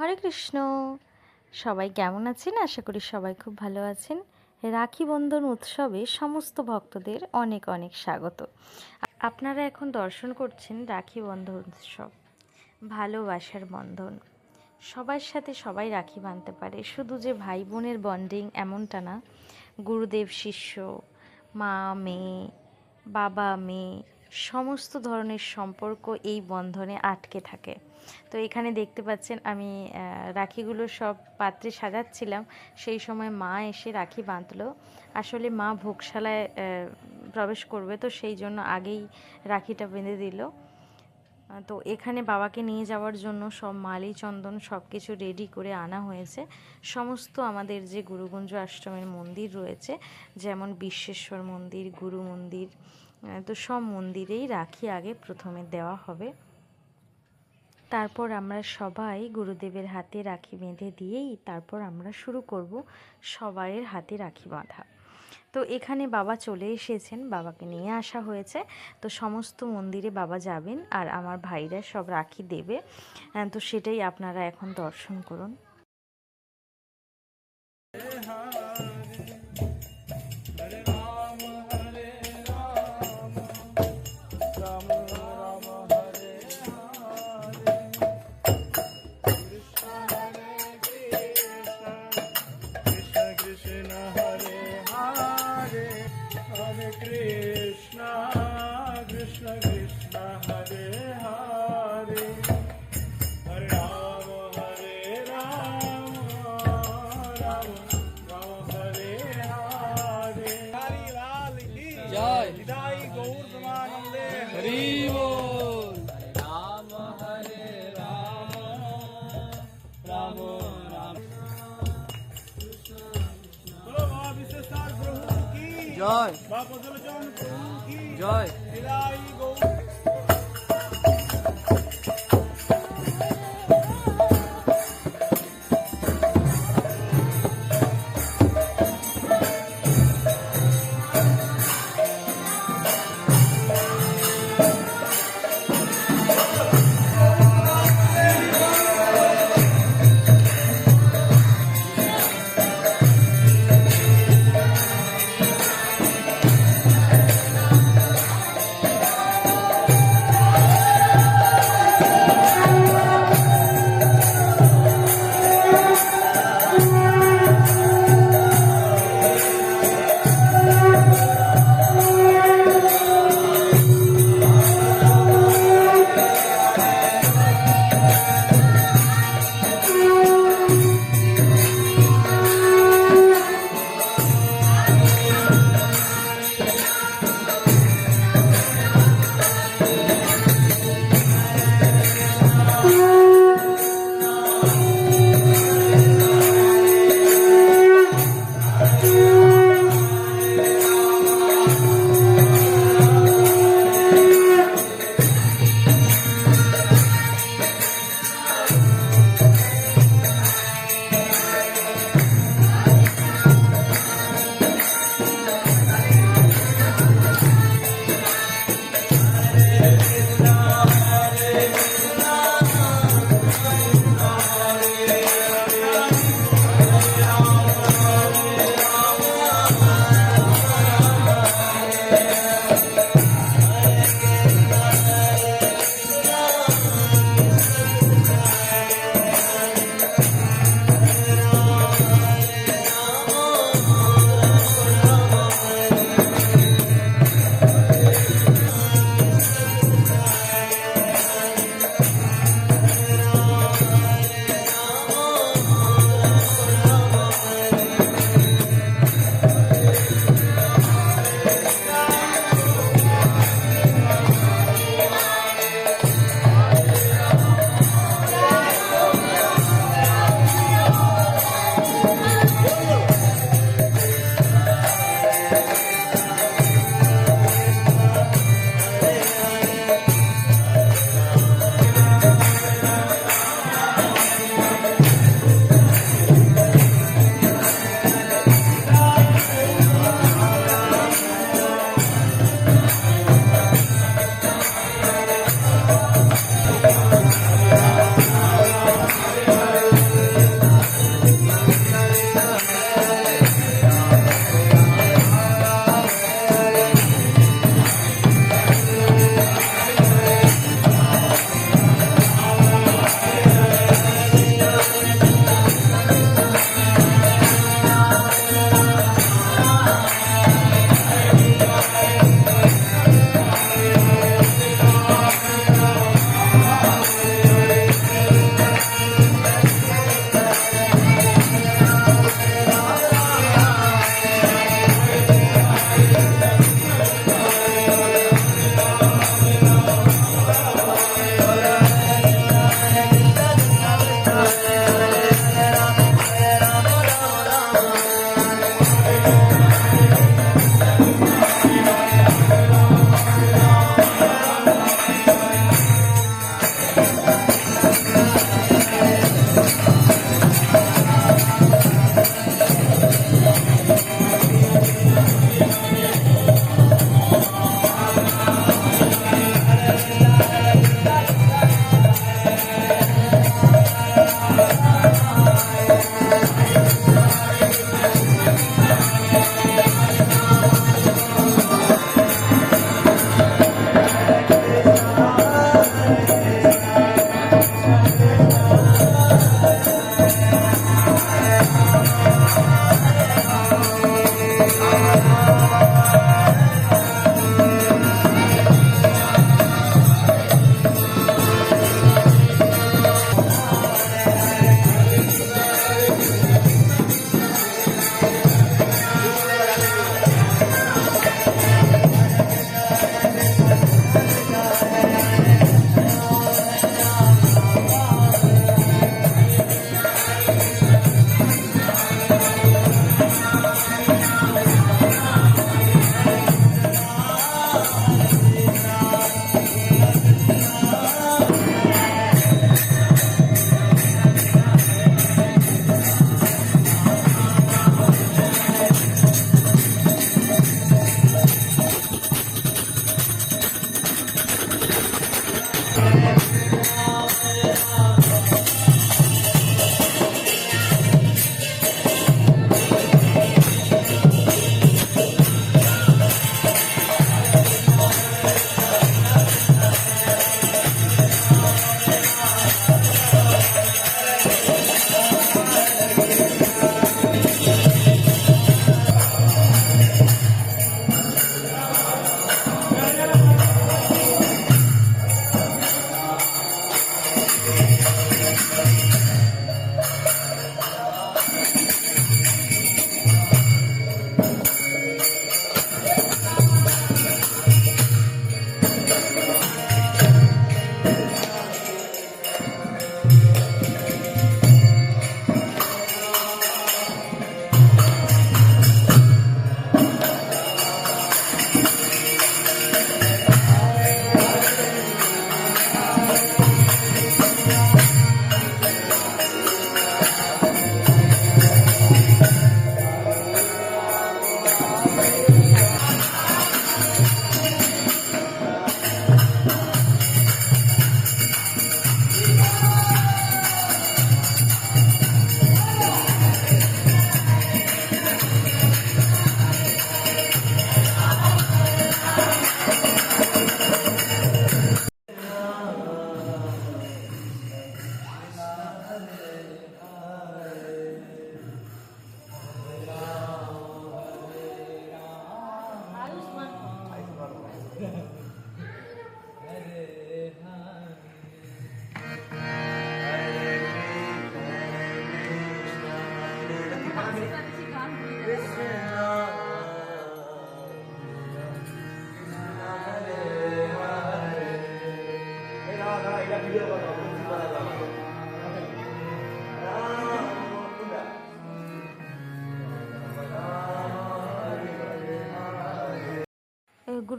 হরে কৃষ্ণ। সবাই কেমন আছেন? আশা করি সবাই খুব ভালো আছেন। রাখি বন্ধন উৎসবে সমস্ত ভক্তদের অনেক অনেক স্বাগত। আপনারা এখন দর্শন করছেন রাখি বন্ধন উৎসব, ভালোবাসার বন্ধন। সবার সাথে সবাই রাখি বাঁধতে পারে। শুধু যে ভাই বোনের বন্ডিং এমনটা না। গুরুদেব, শিষ্য, মা, মেয়ে, বাবা, মেয়ে সমস্ত ধরনের সম্পর্ক এই বন্ধনে আটকে থাকে। তো এখানে দেখতে পাচ্ছেন আমি রাখিগুলো সব পাত্রে সাজাচ্ছিলাম। সেই সময় মা এসে রাখি বাঁধলো। আসলে মা ভোগশালায় প্রবেশ করবে, তো সেই জন্য আগেই রাখিটা বেঁধে দিল। তো এখানে বাবাকে নিয়ে যাওয়ার জন্য সব মালি, চন্দন সব কিছু রেডি করে আনা হয়েছে। সমস্ত আমাদের যে গুরুগুঞ্জ আশ্রমের মন্দির রয়েছে, যেমন বিশ্বেশ্বর মন্দির, গুরু মন্দির তো সব মন্দিরেই রাখি আগে প্রথমে দেওয়া হবে। তারপর আমরা সবাই গুরুদেবের হাতে রাখি বেঁধে দিয়েই তারপর আমরা শুরু করব সবাইয়ের হাতে রাখি বাঁধা। তো এখানে বাবা চলে এসেছেন, বাবাকে নিয়ে আসা হয়েছে। তো সমস্ত মন্দিরে বাবা যাবেন আর আমার ভাইরা সব রাখি দেবে। তো সেটাই আপনারা এখন দর্শন করুন। জয় জয়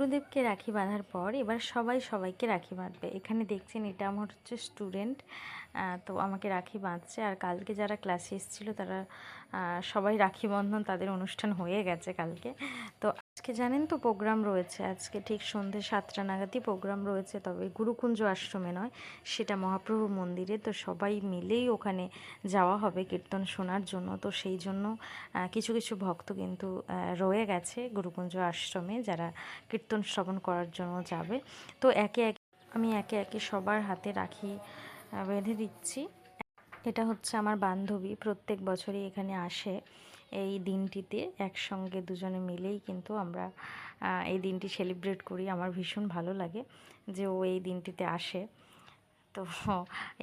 গুরুদেবকে রাখি বাঁধার পর এবার সবাই সবাইকে রাখি বাঁধবে। এখানে দেখছেন এটা আমার হচ্ছে স্টুডেন্ট তো আমাকে রাখি বাঁধছে। আর কালকে যারা ক্লাসে এসেছিল তারা সবাই রাখি বন্ধন তাদের অনুষ্ঠান হয়ে গেছে কালকে। তো আজকে জানেন তো প্রোগ্রাম রয়েছে, আজকে ঠিক সন্ধ্যে সাতটা নাগাদই প্রোগ্রাম রয়েছে, তবে গুরুকুঞ্জ আশ্রমে নয়, সেটা মহাপ্রভু মন্দিরে, তো সবাই মিলেই ওখানে যাওয়া হবে কীর্তন শোনার জন্য। তো সেই জন্য কিছু কিছু ভক্ত কিন্তু রয়ে গেছে গুরুকুঞ্জ আশ্রমে যারা কীর্তন শ্রবণ করার জন্য যাবে। তো একে একে, আমি একে একে সবার হাতে রাখি বেঁধে দিচ্ছি। এটা হচ্ছে আমার বান্ধবী, প্রত্যেক বছরই এখানে আসে। এই দিনটিতে একসঙ্গে দুজনে মিলেই কিন্তু আমরা এই দিনটি সেলিব্রেট করি। আমার ভীষণ ভালো লাগে যে ও এই দিনটিতে আসে। তো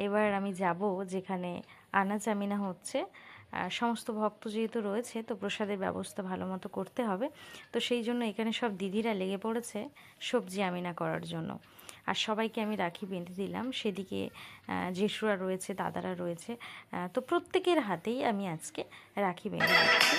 এবার আমি যাব যেখানে আনাজ আমিনা হচ্ছে। সমস্ত ভক্ত যেহেতু রয়েছে, তো প্রসাদের ব্যবস্থা ভালো মতো করতে হবে। তো সেই জন্য এখানে সব দিদিরা লেগে পড়েছে সবজি আমিনা করার জন্য। আর সবাইকে আমি রাখি, বেঁধে দিলাম। সেদিকে জেসুরা রয়েছে, দাদারা রয়েছে। তো প্রত্যেকের হাতেই আমি আজকে রাখি বেঁধে দিচ্ছি।